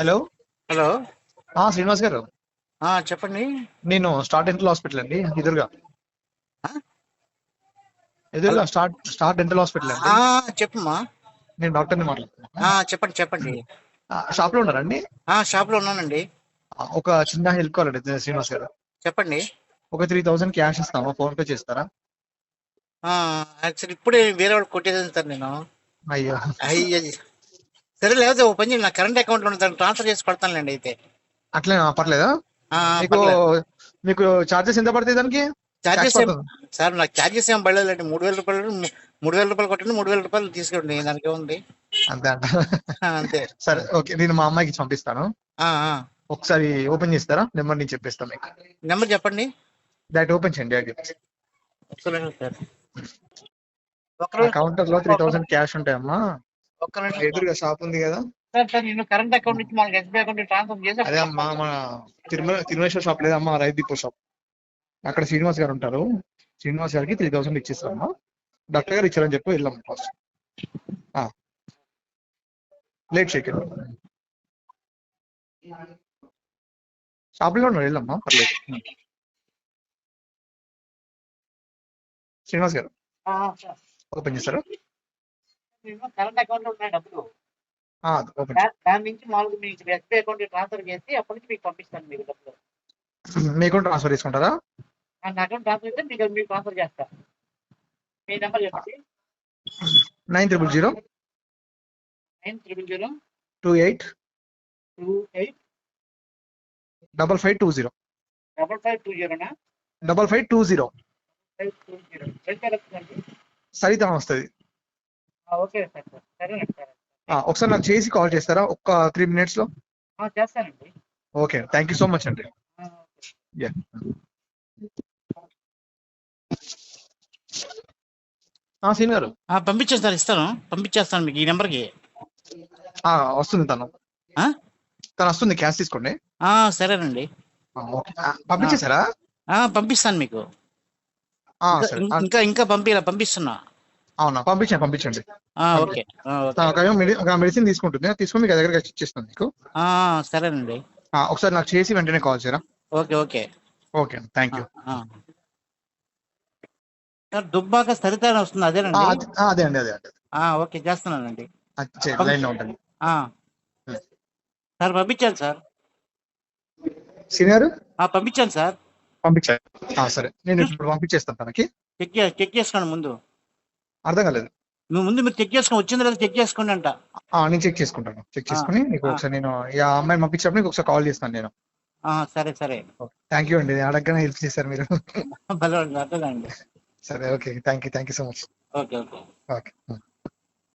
Hello? Hello? Srinivas గారు. చెప్పండి. నేను స్టార్ డెంటల్ హాస్పిటల్ అండి ఎదురుగా? ఎదురుగా స్టార్ స్టార్ డెంటల్ హాస్పిటల్ అండి. చెప్పమ్మా. నేను డాక్టర్ని మాట్లాడుతున్నాను. చెప్పండి చెప్పండి. షాప్లో ఉన్నారండి ఆ, షాప్లో ఉన్నానండి. ఒక చిన్న హెల్ప్ కావాలండి శ్రీనివాస్ గారు. చెప్పండి. ఒక త్రీ థౌసండ్ క్యాష్ ఇస్తాము ఫోన్ పే చేస్తారా? యాక్చువల్లీ ఇప్పుడే వేరే వాళ్ళు కొట్టేసాను సార్ నేను. అయ్యో. అయ్య సరే లేకపోతే ఓ పని నా కరెంట్ అకౌంట్లో ఉంది దాన్ని ట్రాన్స్ఫర్ చేసి కొడతానులేండి అయితే. అట్లే పర్లేదా? మీకు. మీకు చార్జెస్ ఎంత పడుతుంది దానికి? చార్జెస్? సార్ నాకు చార్జెస్ ఏం పడలేదండి. మూడు వేల రూపాయలు మూడు వేల రూపాయలు కొట్టండి మూడు వేల రూపాయలు తీసుకోండి దానికి ఏముంది? అంతే అంతే. సరే ఓకే నేను మా అమ్మాయికి పంపిస్తాను. ఒకసారి ఓపెన్ చేస్తారా? నెంబర్ నేను చెప్పేస్తాను మీకు. నెంబర్ చెప్పండి. డైరెక్ట్ ఓపెన్ చేయండి డైరెక్ట్ నిమిషం. కౌంటర్లో త్రీ థౌసండ్ క్యాష్ ఉంటాయమ్మా. ఒక్క నిమిషం. ఎదురుగా షాప్ ఉంది కదా? సార్ సార్ నేను కరెంట్ అకౌంట్ నుంచి మనకి ఎస్బీఐ అకౌంట్ ట్రాన్స్ఫర్ చేసి అదే అమ్మా మన తిరుమల తిరుమలేశ్వర షాప్ లేదమ్మా రైతు దీపో షాప్ అక్కడ శ్రీనివాస్ గారు ఉంటారు. శ్రీనివాస్ గారికి త్రీ థౌసండ్ ఇచ్చేస్తామమ్మా డాక్టర్ గారు ఇచ్చారని చెప్పి వెళ్ళాం ఫస్ట్ లేట్ చేయకండి షాప్లో ఉన్నారు వెళ్ళమ్మా పర్లేదు. శ్రీనివాస్ గారు. ఓపెన్ చేస్తారా? కరెంట్ అకౌంట్లో ఉన్నాయి డబ్బులు. దాని నుంచి మామూలుగా మీకు ఎస్బీఐ అకౌంట్ ట్రాన్స్ఫర్ చేసి అప్పటి నుంచి మీకు పంపిస్తాను మీకు డబ్బులు. మీకు ట్రాన్స్ఫర్ చేసుకుంటారా? ఆ, నా అకౌంట్ ట్రాన్స్ఫర్ చేస్తే మీకు మీకు ట్రాన్స్ఫర్ చేస్తా. మీ నెంబర్ చెప్పండి. Nine triple zero. Nine triple zero. Two eight. Two eight. Double five two zero. Double five two జీరోనా? Double five two zero. Five two zero. Welfare వస్తుందండి సరిత వస్తుంది. Okay sir sir. సరేనండి సరే ఆ, ఒకసారి నాకు చేసి కాల్ చేస్తారా? ఒక్క త్రీ మినిట్స్లో ఆ, చేస్తానండి. Okay thank you so much అండి. యా. సీన్ గారు. సార్ ఇస్తాను. పంపించేస్తాను మీకు ఈ నెంబర్కి. ఆ, వస్తుంది తను. ఆ? తను వస్తుంది క్యాష్ తీసుకోండి. ఆ, సరేనండి. పంపించేశారా? ఆ, పంపిస్తాను మీకు. ఇంకా- ఇంకా ఇంకా పంపిలా పంపిస్తున్నా. అవునా? పంపించండి పంపించండి. ఓకే. మెడిసిన్ తీసుకుంటుంది తీసుకొని మీకు దగ్గర ఇచ్చేస్తాను మీకు. ఆ, సరేనండి. ఒకసారి నాకు చేసి వెంటనే కాల్ చేయరా? Okay okay. Okay thank you. Sir Dubbaka Saritha వస్తుంది అదేనండి? అదే అండి అదే అండి ఓకే చేస్తున్నానండి. లైన్లో ఉంటుంది. సార్ పంపించాను సార్. సీన్ గారు ఆ, పంపించాను సార్. పంపించారు ఆ, సరే. నేను ఇప్పుడు పంపించేస్తాను తనకి. చెక్ చెక్ చేసుకోండి ముందు. అర్థం కాలేదు. నువ్వు ముందు మీరు చెక్ చేసుకోండి వచ్చింది లేదా చెక్ చేసుకోండి అంట. నేను చెక్ చేసుకుంటాను. చెక్ చేసుకుని నీకు. ఒకసారి నేను ఆ అమ్మాయిని పంపించినప్పుడు నీకు ఒకసారి కాల్ చేస్తాను నేను. సరే సరే. థ్యాంక్ యూ అండి. అడగగానే హెల్ప్ చేశారు మీరు. సరే okay. Thank you thank you so much okay okay. Okay.